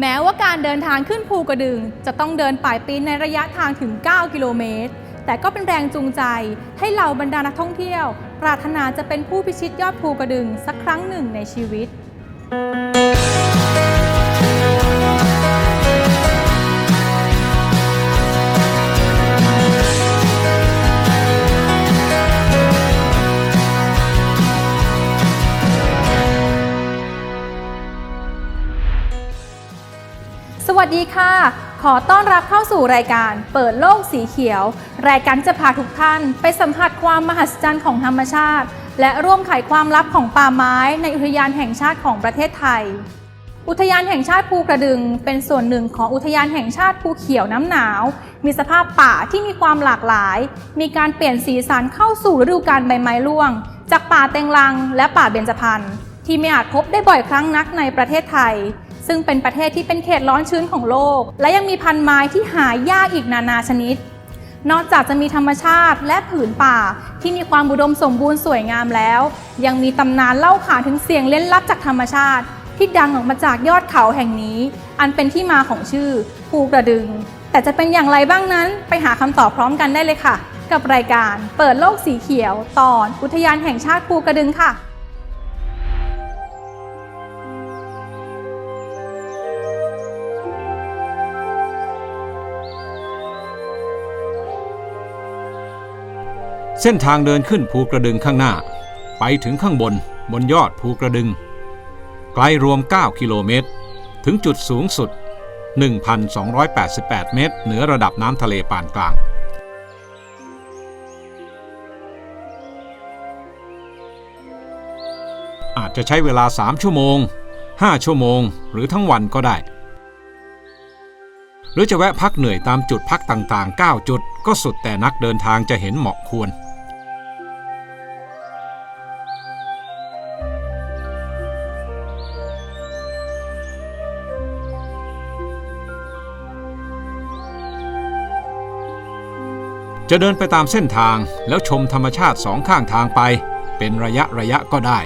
แม้ว่าการเดินทางขึ้นภูกระดึง จะต้องเดินป่ายปีนในระยะทางถึง 9 กิโลเมตร แต่ก็เป็นแรงจูงใจให้เหล่าบรรดานักท่องเที่ยว ปรารถนาจะเป็นผู้พิชิตยอดภูกระดึงสักครั้งหนึ่งในชีวิต สวัสดีค่ะ ขอต้อนรับเข้าสู่รายการเปิดโลกสีเขียว รายการจะพาทุกท่านไปสัมผัสความมหัศจรรย์ของธรรมชาติ และร่วมไขความลับของป่าไม้ในอุทยานแห่งชาติของประเทศไทย อุทยานแห่งชาติภูกระดึง เป็นส่วนหนึ่งของอุทยานแห่งชาติภูเขียวน้ำหนาว มีสภาพป่าที่มีความหลากหลาย มีการเปลี่ยนสีสันเข้าสู่ฤดูกาลใบไม้ร่วง จากป่าเต็งรัง และป่าเบญจพรรณที่ไม่อาจพบได้บ่อยครั้งนักในประเทศไทย ซึ่งเป็นประเทศที่เป็นเขตร้อนชื้นของโลก และยังมีพันไม้ที่หายากอีกนานาชนิด นอกจากจะมีธรรมชาติและผืนป่าที่มีความอุดมสมบูรณ์สวยงามแล้ว ยังมีตำนานเล่าขานถึงเสียงเล่นลับจากธรรมชาติ ที่ดังออกมาจากยอดเขาแห่งนี้ อันเป็นที่มาของชื่อภูกระดึง แต่จะเป็นอย่างไรบ้างนั้นไปหาคำตอบพร้อมกันได้เลยค่ะ กับรายการเปิดโลกสีเขียว ตอนอุทยานแห่งชาติภูกระดึงค่ะ เส้นทางเดินขึ้นภูกระดึงข้างหน้า ไปถึงข้างบนบนยอดภูกระดึง ไกลรวม 9 กิโลเมตร ถึงจุดสูงสุด 1,288 เมตร เหนือระดับน้ำทะเลปานกลาง อาจจะใช้เวลา 3 ชั่วโมง 5 ชั่วโมง หรือทั้งวันก็ได้ หรือจะแวะพักเหนื่อยตามจุดพักต่างๆ 9 จุดก็สุดแต่นักเดินทางจะเห็นเหมาะควร จะเดินไปตามเส้นทางแล้วชมธรรมชาติสองข้างทางไป เป็นระยะระยะก็ได้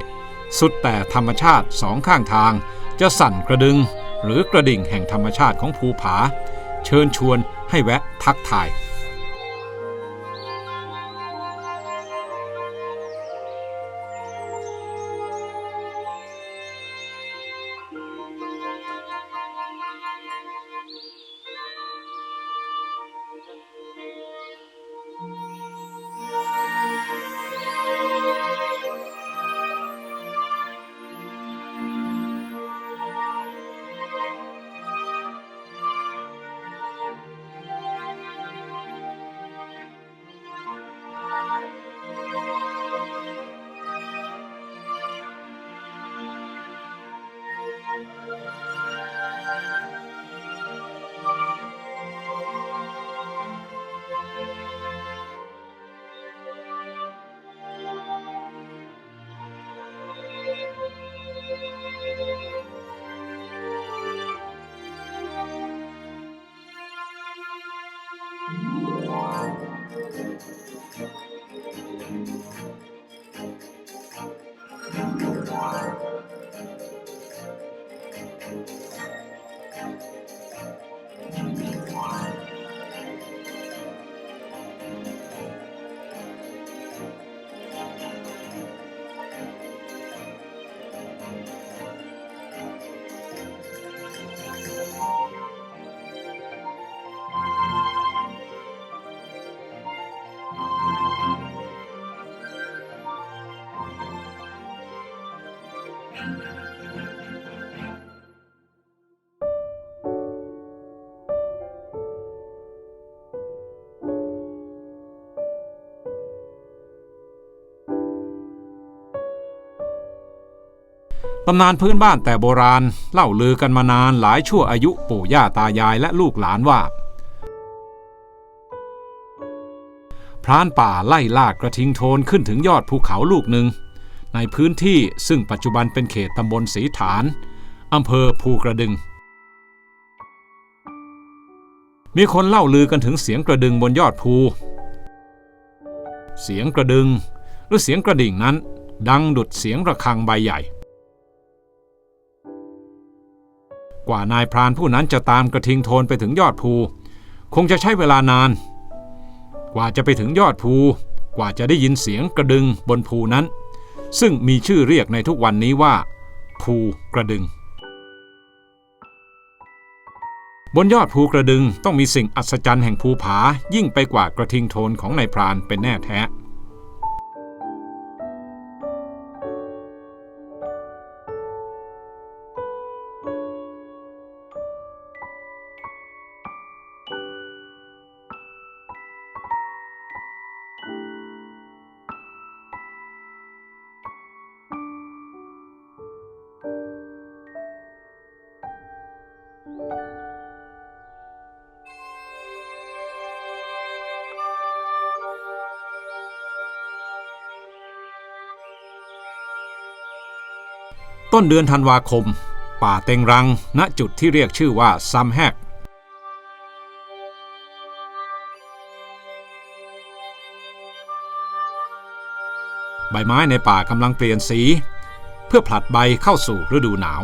สุดแต่ธรรมชาติสองข้างทาง จะสั่นกระดึง หรือกระดิ่งแห่งธรรมชาติของภูผา เชิญชวนให้แวะทักทาย ตำนานพื้นบ้านแต่โบราณเล่าลือกันมานานหลายชั่วอายุปู่ย่าตายายและลูกหลานว่า พรานป่าไล่ลากกระทิงโทนขึ้นถึงยอดภูเขาลูกหนึ่ง ในพื้นที่ซึ่งปัจจุบันเป็นเขตตำบลสีฐานอำเภอภูกระดึง มีคนเล่าลือกันถึงเสียงกระดึงบนยอดภู เสียงกระดึงหรือเสียงกระดิ่งนั้น ดังดุดเสียงระฆังใบใหญ่ กว่านายพรานผู้นั้นจะตามกระทิงโทนไปถึงยอดภู คงจะใช้เวลานาน กว่าจะไปถึงยอดภู กว่าจะได้ยินเสียงกระดึงบนภูนั้น ซึ่งมีชื่อเรียกในทุกวันนี้ว่า ภูกระดึง บนยอดภูกระดึงต้องมีสิ่งอัศจรรย์แห่งภูผายิ่งไปกว่ากระทิงโทนของนายพรานเป็นแน่แท้ ต้นเดือนธันวาคม ป่าเต็งรัง ณจุดที่เรียกชื่อว่าซัมแฮกใบไม้ในป่ากำลังเปลี่ยนสี เพื่อผลัดใบเข้าสู่ฤดูหนาว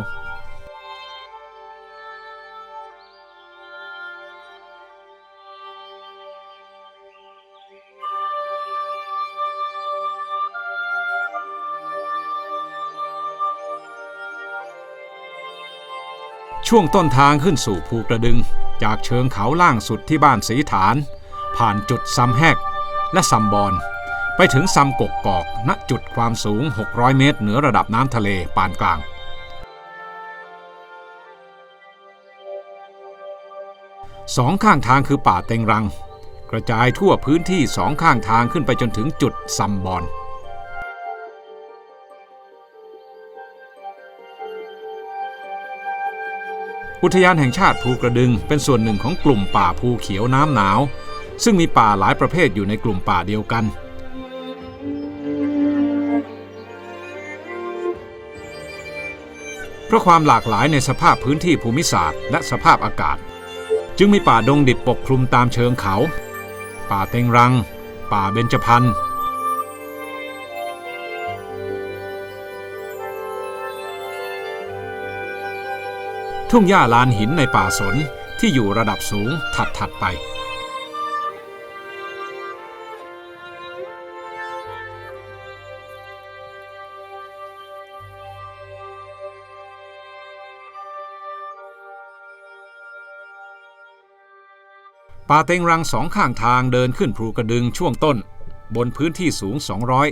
ช่วงต้นทางขึ้นสู่ภูกระดึง จากเชิงเขาล่างสุดที่บ้านสีฐาน ผ่านจุดซัมแฮกและซัมบอนไปถึงซัมกกกอก ณจุดความสูง 600 เมตร เหนือระดับน้ำทะเลปานกลาง สองข้างทางคือป่าเต็งรัง กระจายทั่วพื้นที่สองข้างทางขึ้นไปจนถึงจุดซัมบอน อุทยานแห่งชาติภูกระดึง เป็นส่วนหนึ่งของกลุ่มป่าภูเขียวน้ำหนาว ซึ่งมีป่าหลายประเภทอยู่ในกลุ่มป่าเดียวกัน เพราะความหลากหลายในสภาพพื้นที่ภูมิศาสตร์และสภาพอากาศ จึงมีป่าดงดิบปกคลุมตามเชิงเขา ป่าเต็งรัง ป่าเบญจพรรณ ทุ่งหญ้าลานหินในป่าสนที่อยู่ระดับสูงถัดๆไป ป่าเต็งรังสองข้างทางเดินขึ้นภูกระดึงช่วงต้น บนพื้นที่สูง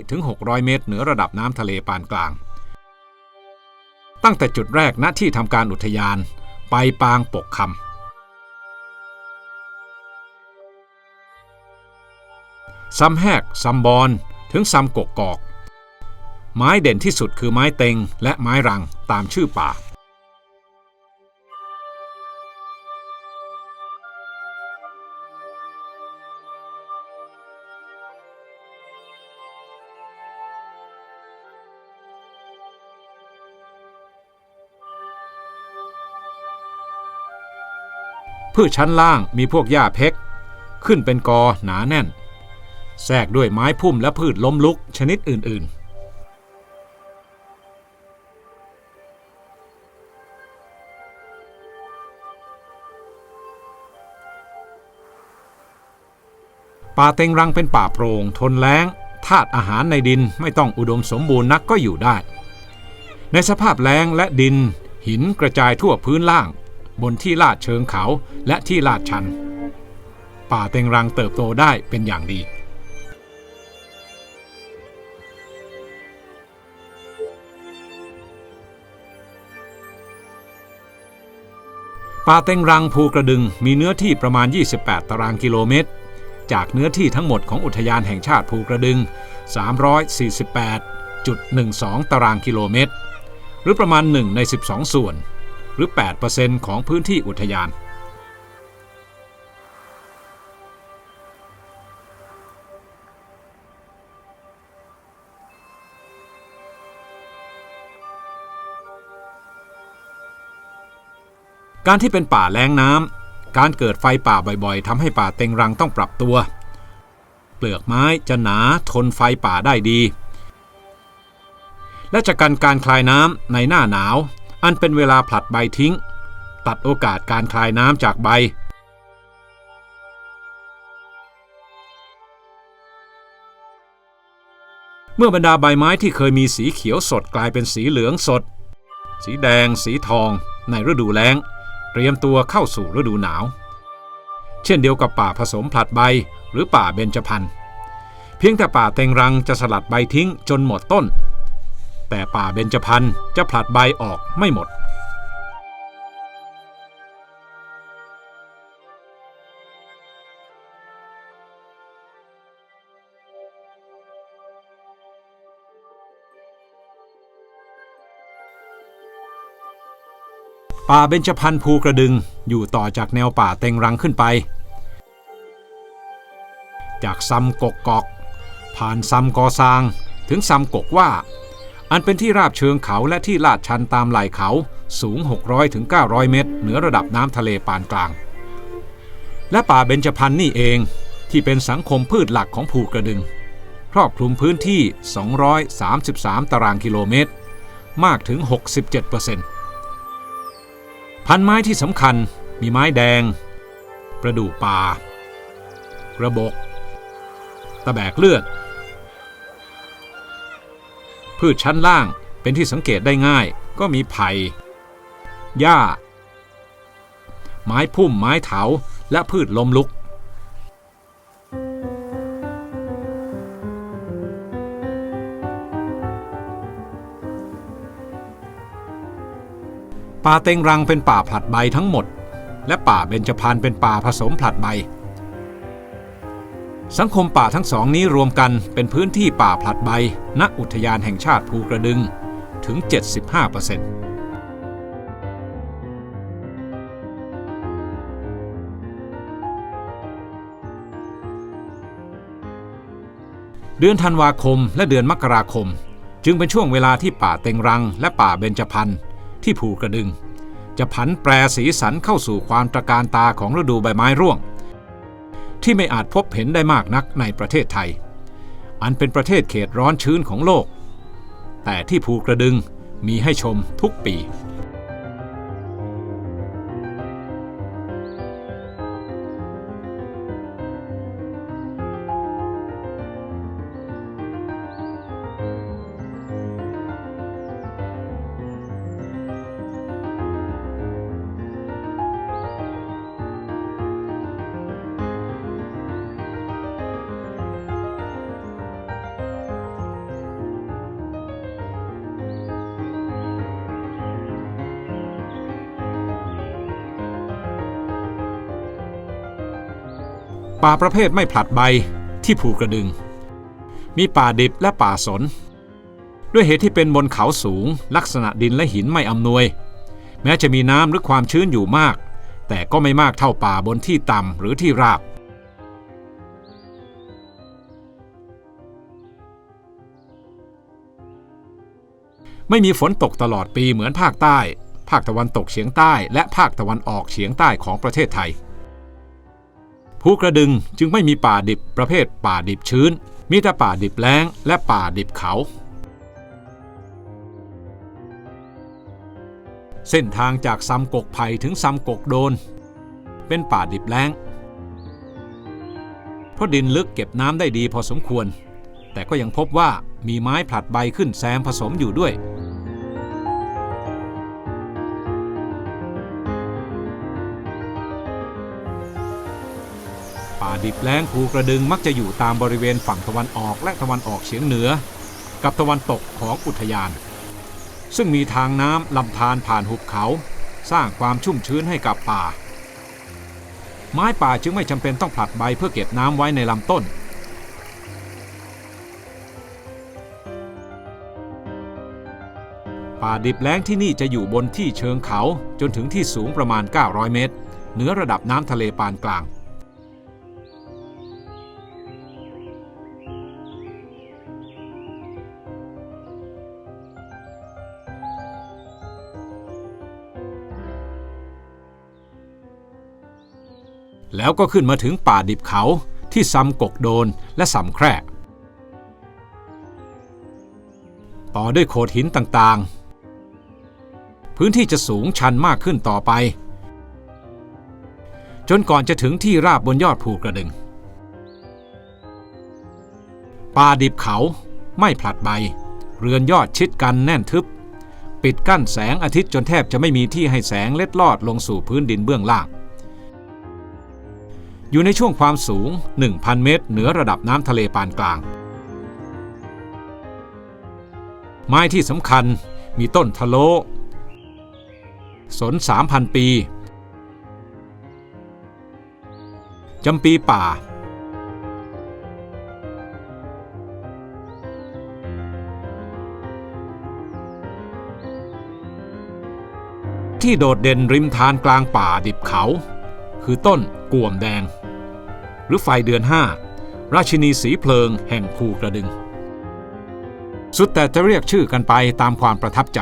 200-600 เมตรเหนือระดับน้ำทะเลปานกลาง ตั้งแต่จุดแรกณที่ทำการอุทยานไปปางปกคำซ้ำแหกซ้ำบอนถึงซ้ำกกกอก ไม้เด่นที่สุดคือไม้เต็งและไม้รังตามชื่อป่า พืชชั้นล่างมีพวกหญ้าเพกขึ้นเป็นกอหนาแน่น แทรกด้วยไม้พุ่มและพืชล้มลุกชนิดอื่น ๆป่าเต็งรังเป็นป่าโปร่งทนแล้งธาตุอาหารในดินไม่ต้องอุดมสมบูรณ์นักก็อยู่ได้ ในสภาพแล้งและดิน หินกระจายทั่วพื้นล่าง บนที่ลาดเชิงเขาและที่ลาดชัน ป่าเต็งรังเติบโตได้เป็นอย่างดี ป่าเต็งรังภูกระดึงมีเนื้อที่ประมาณ 28 ตารางกิโลเมตร จากเนื้อที่ทั้งหมดของอุทยานแห่งชาติภูกระดึง 348.12 ตารางกิโลเมตร หรือประมาณ 1 ใน 12 ส่วน หรือ 8%ของพื้นที่อุทยาน การที่เป็นป่าแล้งน้ำ การเกิดไฟป่าบ่อยๆทำให้ป่าเต็งรังต้องปรับตัว เปลือกไม้จะหนาทนไฟป่าได้ดีและจะกันการคลายน้ำในหน้าหนาว อันเป็นเวลาผลัดใบทิ้ง ตัดโอกาสการคลายน้ำจากใบ เมื่อบรรดาใบไม้ที่เคยมีสีเขียวสดกลายเป็นสีเหลืองสด สีแดง สีทอง ในฤดูแล้ง เตรียมตัวเข้าสู่ฤดูหนาว เช่นเดียวกับป่าผสมผลัดใบหรือป่าเบญจพรรณเพียงแต่ป่าเต็งรังจะสลัดใบทิ้งจนหมดต้น แต่ป่าเบญจพรรณจะผลัดใบออกไม่หมด ป่าเบญจพรรณภูกระดึงอยู่ต่อจากแนวป่าเต็งรังขึ้นไป จากซำกกกอก ผ่านซำกอซางถึงซำกกว่า อันเป็นที่ราบเชิงเขาและที่ลาดชันตามไหล่เขาสูง 600ถึง900 เมตร เหนือระดับน้ำทะเลปานกลาง และป่าเบญจพรรณนี่เองที่เป็นสังคมพืชหลักของภูกระดึง ครอบคลุมพื้นที่ 233 ตารางกิโลเมตร มากถึง 67%พันไม้ที่สำคัญมีไม้แดง ประดู่ป่ากระบก ตะแบกเลือด พืชชั้นล่างเป็นที่สังเกตได้ง่าย ก็มีไผ่หญ้า ไม้พุ่มไม้เถาและพืชลมลุก ป่าเต็งรังเป็นป่าผลัดใบทั้งหมด และป่าเบญจพรรณเป็นป่าผสมผลัดใบ สังคมป่าทั้งสองนี้รวมกันเป็นพื้นที่ป่าผลัดใบ ณ อุทยานแห่งชาติภูกระดึงถึง 75%เดือนธันวาคมและเดือนมกราคม จึงเป็นช่วงเวลาที่ป่าเต็งรัง และป่าเบญจพรรณที่ภูกระดึง จะผันแปรสีสันเข้าสู่ความตระการตาของฤดูใบไม้ร่วง ที่ไม่อาจพบเห็นได้มากนักในประเทศไทย อันเป็นประเทศเขตร้อนชื้นของโลก แต่ที่ภูกระดึงมีให้ชมทุกปี ป่าประเภทไม่ผลัดใบที่ภูกระดึง มีป่าดิบและป่าสน ด้วยเหตุที่เป็นบนเขาสูง ลักษณะดินและหินไม่อำนวย แม้จะมีน้ำหรือความชื้นอยู่มาก แต่ก็ไม่มากเท่าป่าบนที่ต่ำหรือที่ราบไม่มีฝนตกตลอดปีเหมือนภาคใต้ ภาคตะวันตกเฉียงใต้ และภาคตะวันออกเฉียงใต้ของประเทศไทย ภูกระดึงจึงไม่มีป่าดิบประเภทป่าดิบชื้น มีแต่ป่าดิบแล้งและป่าดิบเขา เส้นทางจากซำกกไผ่ถึงซำกกโดน เป็นป่าดิบแล้ง เพราะดินลึกเก็บน้ำได้ดีพอสมควร แต่ก็ยังพบว่ามีไม้ผลัดใบขึ้นแซมผสมอยู่ด้วย ดิบแล้งภูกระดึงมักจะอยู่ตามบริเวณฝั่งตะวันออกและตะวันออกเฉียงเหนือ กับตะวันตกของอุทยาน ซึ่งมีทางน้ำลำธารผ่านหุบเขา สร้างความชุ่มชื้นให้กับป่า ไม้ป่าจึงไม่จำเป็นต้องผลัดใบเพื่อเก็บน้ำไว้ในลำต้นป่าดิบแล้งที่นี่จะอยู่บนที่เชิงเขาจนถึงที่สูงประมาณ 900 เมตร เหนือระดับน้ำทะเลปานกลาง แล้วก็ขึ้นมาถึงป่าดิบเขาที่ซำกกโดนและซำแคร่ต่อด้วยโขดหินต่างๆ พื้นที่จะสูงชันมากขึ้นต่อไป จนก่อนจะถึงที่ราบบนยอดภูกระดึง ป่าดิบเขาไม่ผลัดใบ เรือนยอดชิดกันแน่นทึบ ปิดกั้นแสงอาทิตย์จนแทบจะไม่มีที่ให้แสงเล็ดลอดลงสู่พื้นดินเบื้องล่าง อยู่ในช่วงความสูง 1,000 เมตร เหนือระดับน้ำทะเลปานกลาง ไม้ที่สำคัญมีต้นทะโล สน 3,000 ปี จำปีป่า ที่โดดเด่นริมทานกลางป่าดิบเขา คือต้นกวมแดง หรือไฟเดือนห้าราชินีสีเพลิงแห่งภูกระดึง สุดแต่จะเรียกชื่อกันไปตามความประทับใจ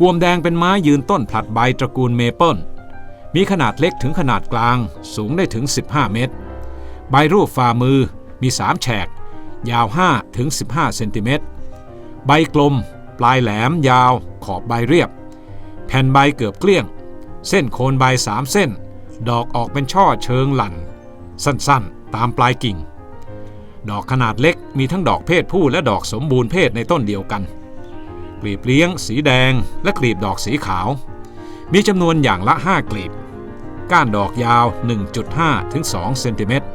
กวมแดงเป็นไม้ยืนต้นผลัดใบตระกูลเมเปิลมีขนาดเล็กถึงขนาดกลางสูงได้ถึง 15 เมตร ใบรูปฝ่ามือมี 3 แฉก ยาว5ถึง15 เซนติเมตร ใบกลม ปลายแหลมยาว ขอบใบเรียบ แผ่นใบเกือบเกลี้ยง เส้นโคนใบสามเส้น ดอกออกเป็นช่อเชิงหลัน สั้นๆ ตามปลายกิ่ง ดอกขนาดเล็กมีทั้งดอกเพศผู้และดอกสมบูรณ์เพศในต้นเดียวกัน กลีบเลี้ยง สีแดง และกลีบดอกสีขาว มีจำนวนอย่างละ 5 กลีบ ก้านดอกยาว 1.5ถึง2เซนติเมตร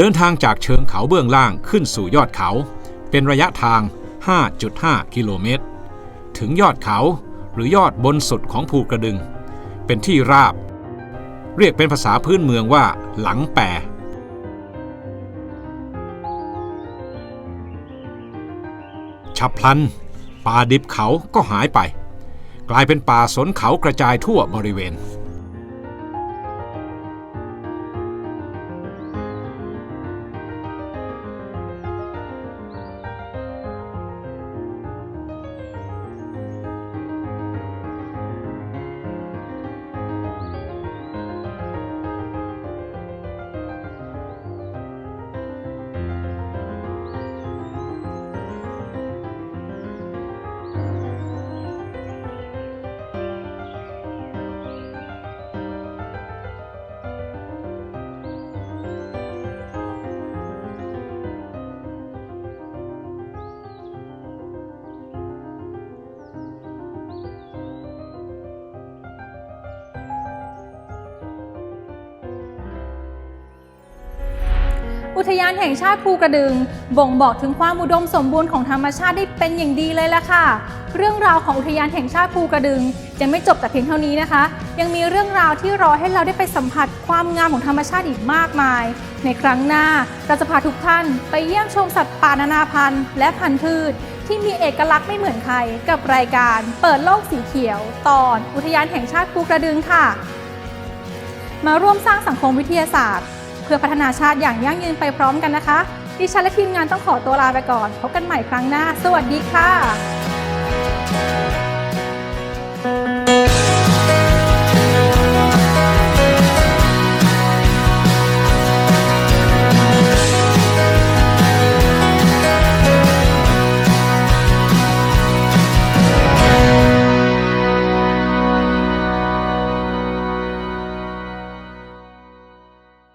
เดินทางจากเชิงเขาเบื้องล่างขึ้นสู่ยอดเขา เป็นระยะทาง 5.5 กิโลเมตร ถึงยอดเขาหรือยอดบนสุดของภูกระดึง เป็นที่ราบ เรียกเป็นภาษาพื้นเมืองว่า หลังแปรฉับพลัน ป่าดิบเขาก็หายไป กลายเป็นป่าสนเขากระจายทั่วบริเวณ ทยานแห่งชาติภูกระดึง บ่งบอกถึงความอุดมสมบูรณ์ของธรรมชาติได้เป็นอย่างดีเลยล่ะค่ะ เรื่องราวของอุทยานแห่งชาติภูกระดึงยังไม่จบแต่เพียงเท่านี้นะคะ ยังมีเรื่องราวที่รอให้เราได้ไปสัมผัสความงามของธรรมชาติอีกมากมาย ในครั้งหน้าเราจะพาทุกท่านไปเยี่ยมชมสัตว์ป่านานาพันธุ์และพันธุ์พืชที่มีเอกลักษณ์ไม่เหมือนใครกับรายการเปิดโลกสีเขียว ตอนอุทยานแห่งชาติภูกระดึงค่ะ มาร่วมสร้างสังคมวิทยาศาสตร์ พื่อพัฒนาชาติอย่างยั่งยืนไปพร้อมกันนะคะ ดิฉันและทีมงานต้องขอตัวลาไปก่อน พบกันใหม่ครั้งหน้า สวัสดีค่ะ